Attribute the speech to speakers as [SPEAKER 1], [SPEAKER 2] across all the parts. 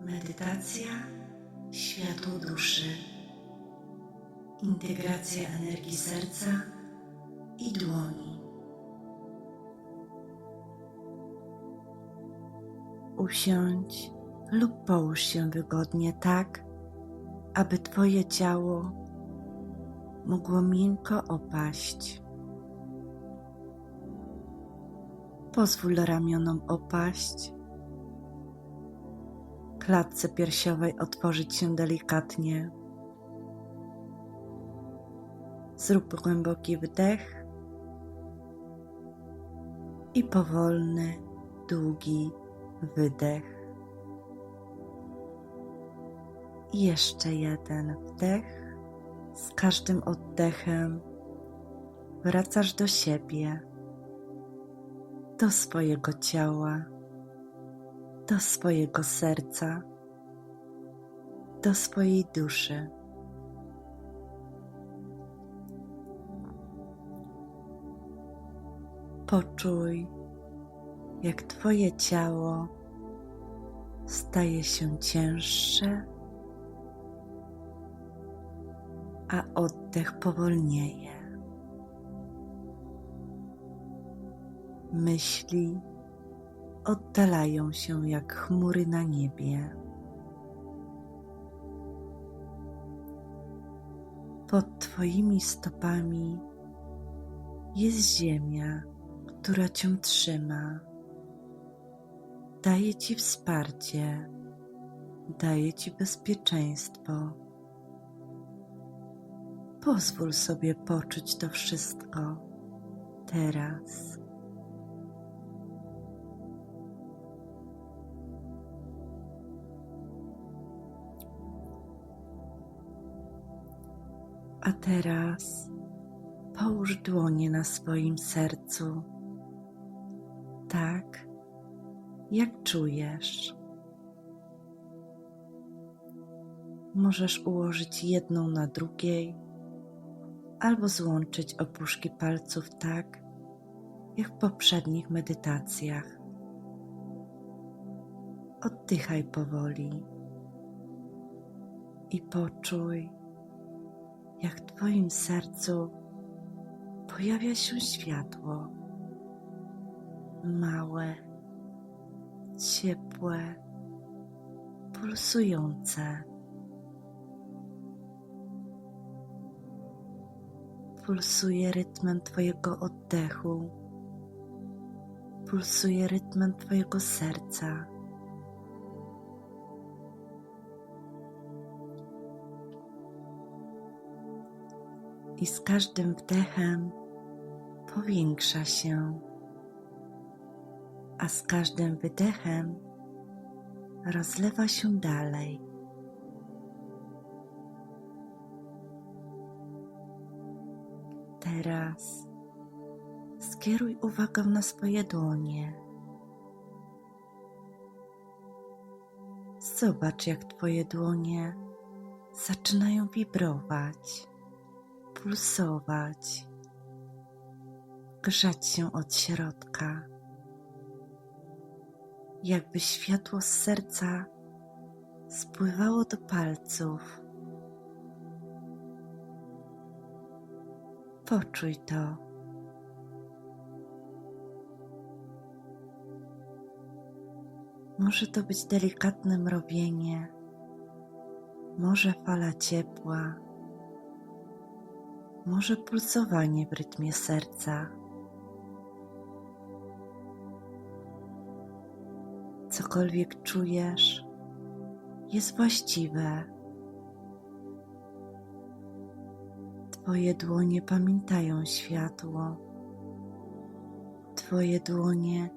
[SPEAKER 1] Medytacja światło duszy. Integracja energii serca i dłoni. Usiądź lub połóż się wygodnie tak, aby Twoje ciało mogło miękko opaść. Pozwól ramionom opaść, klatce piersiowej otworzyć się delikatnie. Zrób głęboki wdech i powolny, długi wydech. I jeszcze jeden wdech. Z każdym oddechem wracasz do siebie, do swojego ciała, do swojego serca, do swojej duszy. Poczuj, jak Twoje ciało staje się cięższe, a oddech powolnieje. Myśli oddalają się jak chmury na niebie. Pod Twoimi stopami jest ziemia, która Cię trzyma. Daje Ci wsparcie, daje Ci bezpieczeństwo. Pozwól sobie poczuć to wszystko teraz. A teraz połóż dłonie na swoim sercu, tak jak czujesz. Możesz ułożyć jedną na drugiej, albo złączyć opuszki palców tak, jak w poprzednich medytacjach. Oddychaj powoli i poczuj, jak w Twoim sercu pojawia się światło. Małe, ciepłe, pulsujące. Pulsuje rytmem Twojego oddechu, pulsuje rytmem Twojego serca. I z każdym wdechem powiększa się, a z każdym wydechem rozlewa się dalej. Teraz skieruj uwagę na swoje dłonie. Zobacz, jak Twoje dłonie zaczynają wibrować, pulsować, grzać się od środka, jakby światło z serca spływało do palców. Poczuj to. Może to być delikatne mrowienie, może fala ciepła, może pulsowanie w rytmie serca. Cokolwiek czujesz, jest właściwe. Twoje dłonie pamiętają światło. Twoje dłonie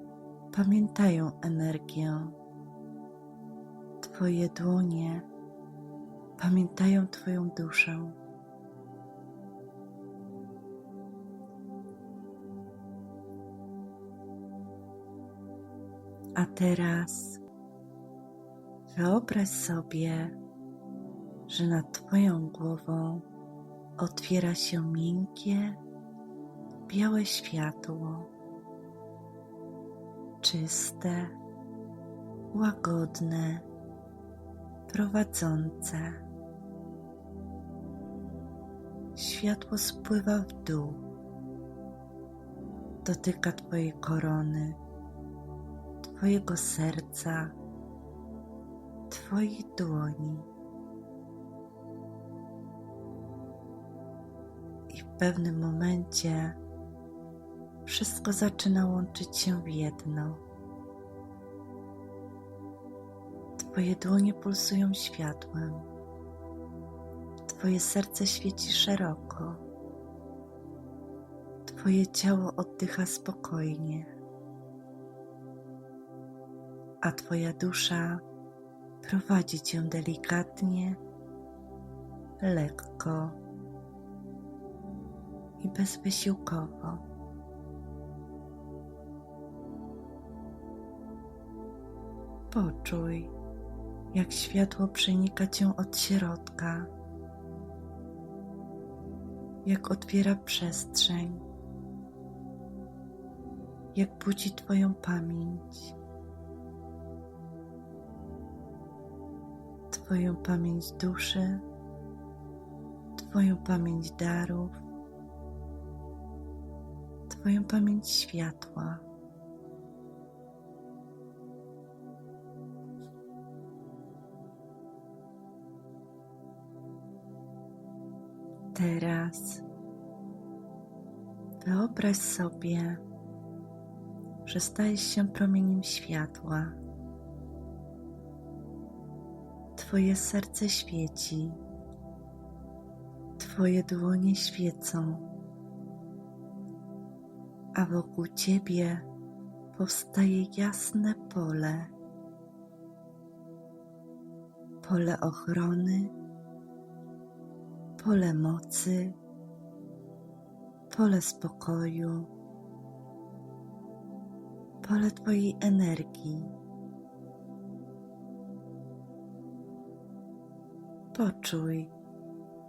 [SPEAKER 1] pamiętają energię. Twoje dłonie pamiętają Twoją duszę. A teraz wyobraź sobie, że nad Twoją głową otwiera się miękkie, białe światło, czyste, łagodne prowadzące. Światło spływa w dół, dotyka Twojej korony, Twojego serca, Twoich dłoni. I w pewnym momencie wszystko zaczyna łączyć się w jedno. Twoje dłonie pulsują światłem. Twoje serce świeci szeroko. Twoje ciało oddycha spokojnie, a Twoja dusza prowadzi Cię delikatnie, lekko i bezwysiłkowo. Poczuj, jak światło przenika Cię od środka, jak otwiera przestrzeń, jak budzi Twoją pamięć. Twoją pamięć duszy, Twoją pamięć darów, Twoją pamięć światła. Teraz wyobraź sobie, że stajesz się promieniem światła. Twoje serce świeci, Twoje dłonie świecą, a wokół Ciebie powstaje jasne pole. Pole ochrony, pole mocy, pole spokoju, pole Twojej energii. Poczuj,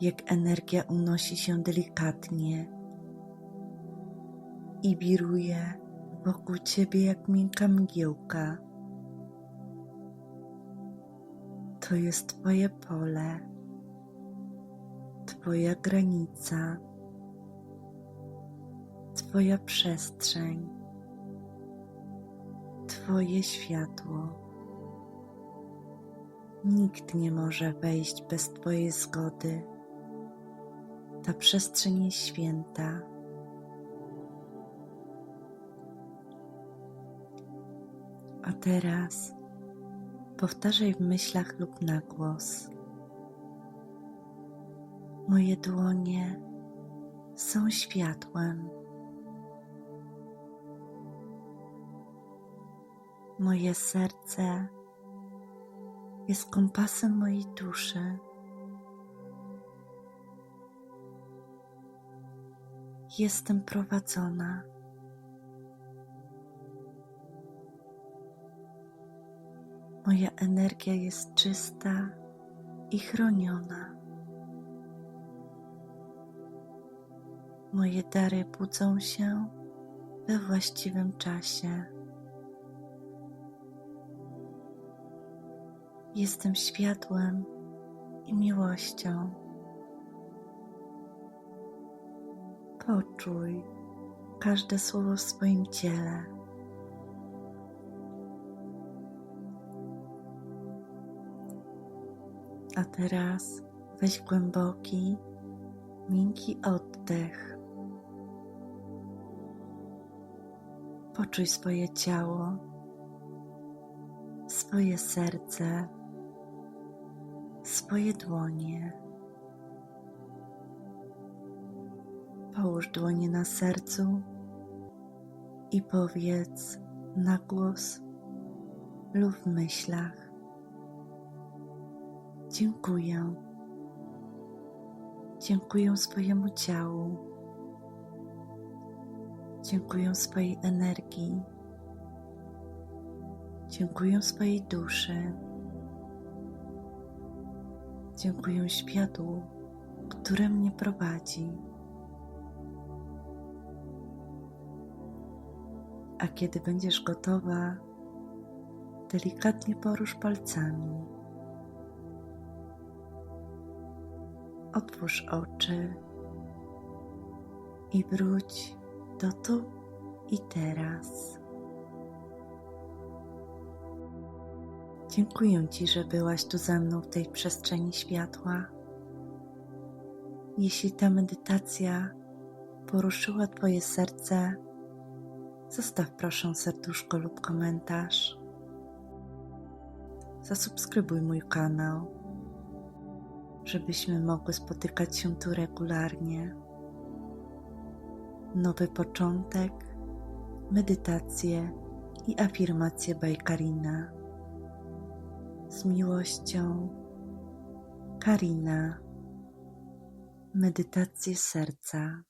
[SPEAKER 1] jak energia unosi się delikatnie i wiruje wokół Ciebie jak miękka mgiełka. To jest Twoje pole, Twoja granica, Twoja przestrzeń, Twoje światło. Nikt nie może wejść bez Twojej zgody. Ta przestrzeń jest święta. A teraz powtarzaj w myślach lub na głos. Moje dłonie są światłem. Moje serce jest kompasem mojej duszy. Jestem prowadzona. Moja energia jest czysta i chroniona. Moje dary budzą się we właściwym czasie. Jestem światłem i miłością. Poczuj każde słowo w swoim ciele. A teraz weź głęboki, miękki oddech. Poczuj swoje ciało, swoje serce swoje dłonie. Połóż dłonie na sercu i powiedz na głos lub w myślach: Dziękuję. Dziękuję swojemu ciału. Dziękuję swojej energii. Dziękuję swojej duszy. Dziękuję światu, które mnie prowadzi. A kiedy będziesz gotowa, delikatnie porusz palcami. Otwórz oczy i wróć do tu i teraz. Dziękuję Ci, że byłaś tu ze mną w tej przestrzeni światła. Jeśli ta medytacja poruszyła Twoje serce, zostaw proszę serduszko lub komentarz. Zasubskrybuj mój kanał, żebyśmy mogły spotykać się tu regularnie. Nowy początek, medytacje i afirmacje Bajkarina. Z miłością, Karina. Medytacje serca.